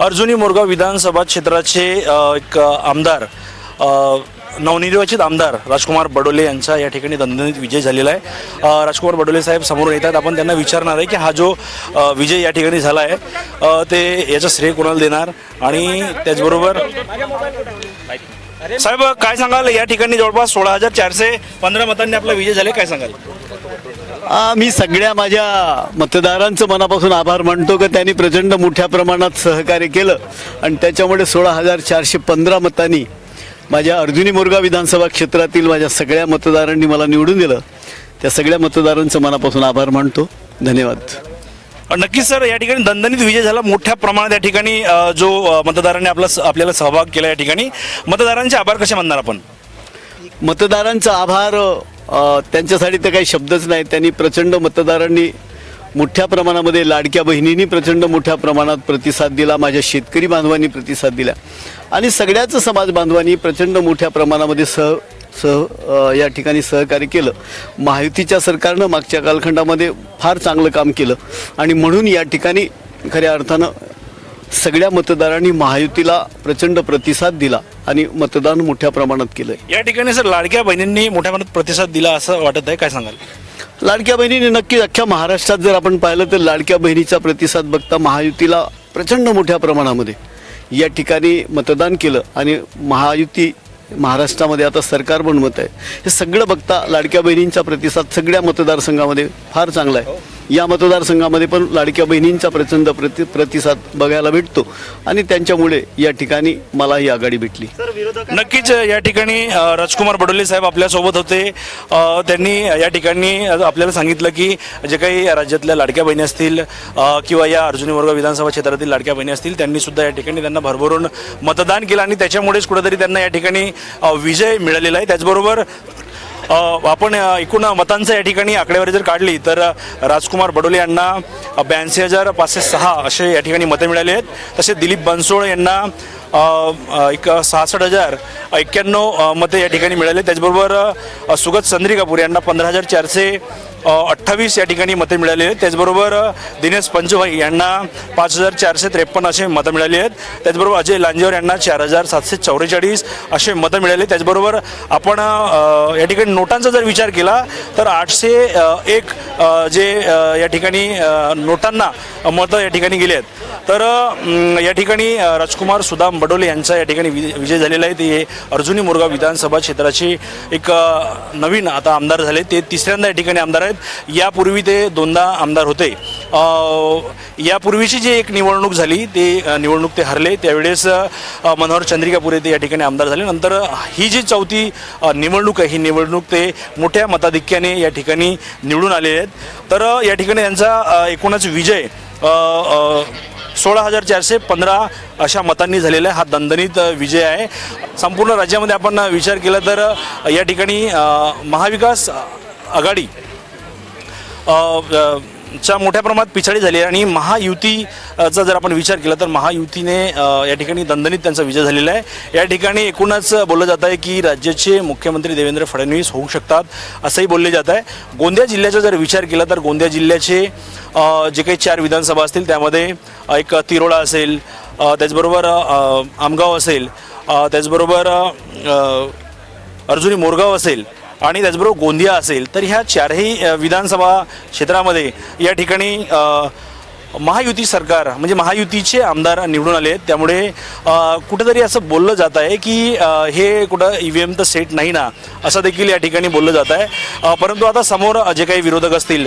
अर्जुनी मोरगाव विधानसभा क्षेत्राचे एक आमदार नवनिर्वाचित आमदार राजकुमार बडोले यांचा या ठिकाणी दणदणीत विजय झालेला आहे. राजकुमार बडोले साहेब समोर येतात आपण त्यांना विचारणार आहे की हा जो विजय या ठिकाणी झाला आहे ते याचं श्रेय कोणाला देणार? आणि त्याचबरोबर साहेब काय सांगाल? या ठिकाणी जवळपास सोळा हजार चारशे पंधरा मतांनी आपला विजय झाले काय सांगाल? मी सगळ्या माझ्या मतदारांचं मनापासून आभार मानतो की त्यांनी प्रचंड मोठ्या प्रमाणात सहकार्य केलं. आणि त्याच्यामुळे सोळा हजार चारशे पंधरा मतांनी माझ्या अर्जुनी मोरगाव विधानसभा क्षेत्रातील माझ्या सगळ्या मतदारांनी मला निवडून दिलं. त्या सगळ्या मतदारांचं मनापासून आभार मानतो. धन्यवाद. नक्कीच सर या ठिकाणी दणदणीत विजय झाला. मोठ्या प्रमाणात या ठिकाणी जो मतदारांनी आपला आपल्याला सहभाग केला या ठिकाणी. मतदारांचे आभार कसे मानणार आपण? मतदारांचा आभार त्यांच्यासाठी तर काही शब्दच नाही. त्यांनी प्रचंड मतदारांनी मोठ्या प्रमाणामध्ये लाडक्या बहिणींनी प्रचंड मोठ्या प्रमाणात प्रतिसाद दिला माझ्या शेतकरी बांधवांनी प्रतिसाद दिला. आणि सगळ्याच समाज बांधवांनी प्रचंड मोठ्या प्रमाणामध्ये सह सह या ठिकाणी सहकार्य केलं. महायुतीच्या सरकारनं मागच्या कालखंडामध्ये फार चांगलं काम केलं. आणि म्हणून या ठिकाणी खऱ्या अर्थानं सगळ्या मतदारांनी महायुतीला प्रचंड प्रतिसाद दिला आणि मतदान मोठ्या प्रमाणात केलं या ठिकाणी सर लाडक्या बहिणींनी मोठ्या प्रमाणात प्रतिसाद दिला असं वाटत आहे काय सांगाल? लाडक्या बहिणीने नक्कीच अख्ख्या महाराष्ट्रात जर आपण पाहिलं तर लाडक्या बहिणीचा प्रतिसाद बघता महायुतीला प्रचंड मोठ्या प्रमाणामध्ये. या ठिकाणी मतदान केलं आणि महायुती महाराष्ट्रामध्ये आता सरकार बनवत आहे. हे सगळं बघता लाडक्या बहिणींचा प्रतिसाद सगळ्या मतदारसंघामध्ये फार चांगला आहे. या मतदारसंघामध्ये पण लाडक्या बहिणींचा प्रचंड प्रति प्रतिसाद बघायला भेटतो. आणि त्यांच्यामुळे या ठिकाणी मला ही आघाडी भेटली. नक्कीच या ठिकाणी राजकुमार बडोले साहेब आपल्यासोबत होते. त्यांनी या ठिकाणी आपल्याला सांगितलं की जे काही राज्यातल्या लाडक्या बहिणी असतील किंवा या अर्जुनी वर्ग विधानसभा क्षेत्रातील लाडक्या बहिणी असतील त्यांनी सुद्धा या ठिकाणी त्यांना भरभरून मतदान केलं आणि त्याच्यामुळेच कुठेतरी त्यांना या ठिकाणी विजय मिळालेला आहे. त्याचबरोबर आपण एकूण मतांचं या ठिकाणी आकडेवारी जर काढली तर राजकुमार बडोले यांना ब्याऐंशी हजार पाचशे सहा असे या ठिकाणी मतं मिळाले आहेत. तसे दिलीप बनसोळ यांना एक सहासष्ट हजार एक्क्याण्णव मते या ठिकाणी मिळाले त्याचबरोबर सुगत चंद्री कपूर यांना पंधरा हजार चारशे अठ्ठावीस या ठिकाणी मतं मिळाली आहेत. त्याचबरोबर दिनेश पंचभाई यांना पाच हजार चारशे त्रेपन्न असे मतं मिळाली आहेत. त्याचबरोबर अजय लांजेवर यांना चार हजार सातशे चौवेचाळीस असे मतं मिळाले त्याचबरोबर आपण या ठिकाणी नोटांचा जर विचार केला तर आठशे एक जे या ठिकाणी नोटांना मतं या ठिकाणी गेली आहेत. तर या ठिकाणी राजकुमार सुदाम बडोले यांचा या ठिकाणी विजय झालेला आहे. ते अर्जुनी मुरगा विधानसभा क्षेत्राचे एक नवीन आता आमदार झाले. ते तिसऱ्यांदा या ठिकाणी आमदार आहेत. यापूर्वी ते दोनदा आमदार होते. यापूर्वीची जी एक निवडणूक झाली ते निवडणूक ते हरले. त्यावेळेस मनोहर चंद्रिकापुरे ते या ठिकाणी आमदार झाले. नंतर ही जी चौथी निवडणूक आहे ही निवडणूक ते मोठ्या मताधिक्याने या ठिकाणी निवडून आले आहेत. तर या ठिकाणी यांचा एकूणच विजय सोळा हजार चारशे पंधरा अशा मतांनी झालेला हा दणदणीत विजय आहे. संपूर्ण राज्यामध्ये आपण विचार केला तर या ठिकाणी महाविकास आघाडी च्या मोठ्या प्रमाणात पिछाडी झाली आहे आणि महायुतीचा जर आपण विचार केला तर महायुतीने या ठिकाणी दणदणीत त्यांचा विजय झालेला आहे. या ठिकाणी एकूणच बोललं जात आहे की राज्याचे मुख्यमंत्री देवेंद्र फडणवीस होऊ शकतात असंही बोलले जात आहे. गोंदिया जिल्ह्याचा जर विचार केला तर गोंदिया जिल्ह्याचे जे काही चार विधानसभा असतील त्यामध्ये एक तिरोळा असेल त्याचबरोबर आमगाव असेल त्याचबरोबर अर्जुनी मोरगाव असेल आणि त्याचबरोबर गोंदिया असेल तर ह्या चारही विधानसभा क्षेत्रामध्ये या ठिकाणी महायुती सरकार म्हणजे महायुतीचे आमदार निवडून आले आहेत. त्यामुळे कुठेतरी असं बोललं जात आहे की हे कुठं ई व्ही एम तर सेट नाही ना असं देखील या ठिकाणी बोललं जात आहे. परंतु आता समोर जे काही विरोधक असतील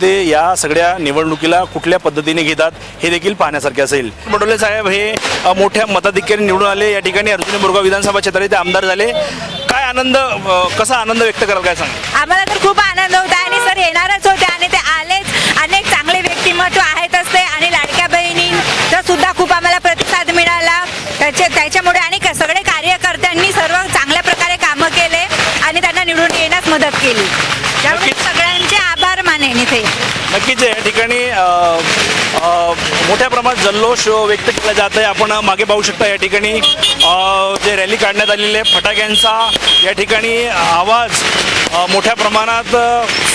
ते या सगळ्या निवडणुकीला कुठल्या पद्धतीने घेतात हे देखील पाहण्यासारखे असेल. बडोले साहेब हे मोठ्या मताधिक्याने निवडून आले. या ठिकाणी अर्जुनी मुरगाव विधानसभा क्षेत्रात ते आमदार झाले. काय आनंद कसा आनंद व्यक्त कराल काय सांग आम्हाला तर खूप आनंद मदत केली. त्यामुळे. सगळ्यांचे आभार मानेन इथे. नक्कीच या ठिकाणी मोठ्या प्रमाणात जल्लोष व्यक्त केला जात आहे. आपण मागे पाहू शकता या ठिकाणी जे रॅली काढण्यात आलेली आहे फटाक्यांचा या ठिकाणी आवाज मोठ्या प्रमाणात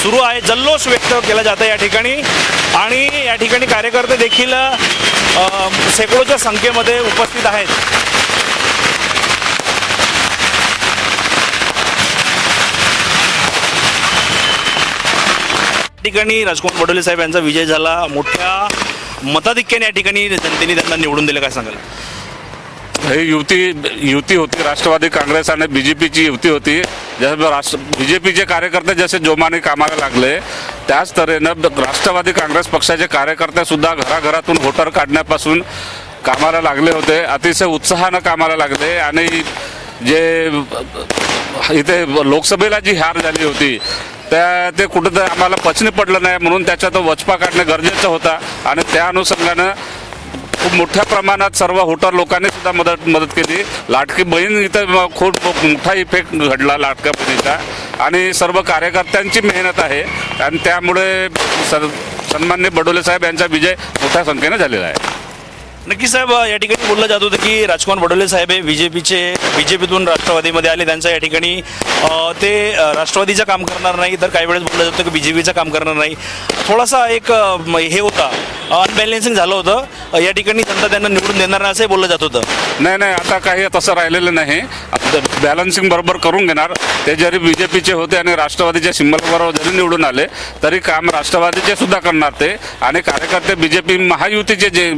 सुरू आहे. जल्लोष व्यक्त केला जात आहे या ठिकाणी. आणि या ठिकाणी कार्यकर्ते देखील शेकडोच्या संख्येमध्ये उपस्थित आहेत. ठिकाणी राजकुमार बडोले साहेब यांचा विजय झाला. मोठ्या मताधिक्याने या ठिकाणी जनतेने त्यांना निवडून दिलं. काय सांगाल? हे युती युती होती. राष्ट्रवादी काँग्रेस आणि बी जे पीची युती होती. जसं राष्ट्र बी जे पीचे कार्यकर्ते जसे जोमाने कामाला लागले त्याच तऱ्हेनं राष्ट्रवादी काँग्रेस पक्षाचे कार्यकर्तेसुद्धा घराघरातून व्होटर काढण्यापासून कामाला लागले होते. अतिशय उत्साहानं कामाला लागले आणि जे इथे लोकसभेला जी हार झाली होती त्या ते कुठंतरी आम्हाला पचनी पडलं नाही म्हणून त्याच्यात वचपा काढणं गरजेचं होता. आणि त्या अनुषंगानं खूप मोठ्या प्रमाणात सर्व होटर लोकांनी सुद्धा मदत मदत केली. लाटकी बहीण इथं खूप मोठा इफेक्ट घडला लाटक्या बहिणीचा. आणि सर्व कार्यकर्त्यांची मेहनत आहे. आणि त्यामुळे सर सन्मान्य बडोले साहेब यांचा विजय मोठ्या संख्येने झालेला आहे. नक्की साहेब या ठिकाणी बोललं जात होतं की राजकुमार बडोले साहेब हे बी जे पीचे बी जे पीतून राष्ट्रवादीमध्ये आले. त्यांचं या ठिकाणी ते राष्ट्रवादीचं काम करणार नाही तर काही वेळेस बोललं जातं की बी जे पीचं काम करणार नाही. थोडासा एक हे होता. अनबॅलेन्सिंग झालं होतं. या ठिकाणी जनता त्यांना निवडून देणार नाही असंही बोललं जात होतं. नाही नाही आता काही तसं राहिलेलं नाही. बॅलन्सिंग बरोबर करून घेणार. ते जरी बी जे पीचे होते आणि राष्ट्रवादीच्या सिंबलबरोबर जरी निवडून आले तरी काम राष्ट्रवादीचे सुद्धा करणार ते आणि कार्यकर्ते बी जे पी महायुतीचे जे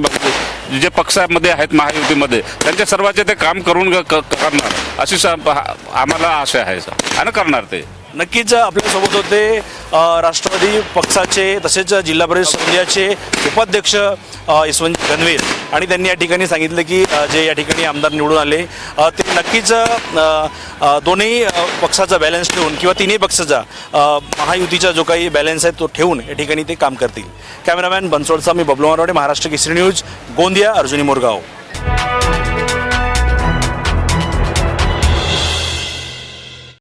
जे पक्षामध्ये आहेत महायुतीमध्ये त्यांच्या सर्वांचे ते काम करून ग- क- करणार. अशी स- आम्हाला आशा आहे आणि करणार ते. नक्कीच आपल्यासोबत होते राष्ट्रवादी पक्षाचे तसेच जिल्हा परिषद संघाचे उपाध्यक्ष यशवंत गणवीर आणि त्यांनी या ठिकाणी सांगितलं की जे या ठिकाणी आमदार निवडून आले ते नक्कीच दोन्ही पक्षाचा बॅलन्स ठेवून किंवा तिन्ही पक्षाचा महायुतीचा जो काही बॅलन्स आहे तो ठेवून या ठिकाणी ते काम करतील. कॅमेरामॅन बनसोडचा मी बबलू मारवाडे महाराष्ट्र केसरी न्यूज गोंदिया अर्जुनी मोरगाव.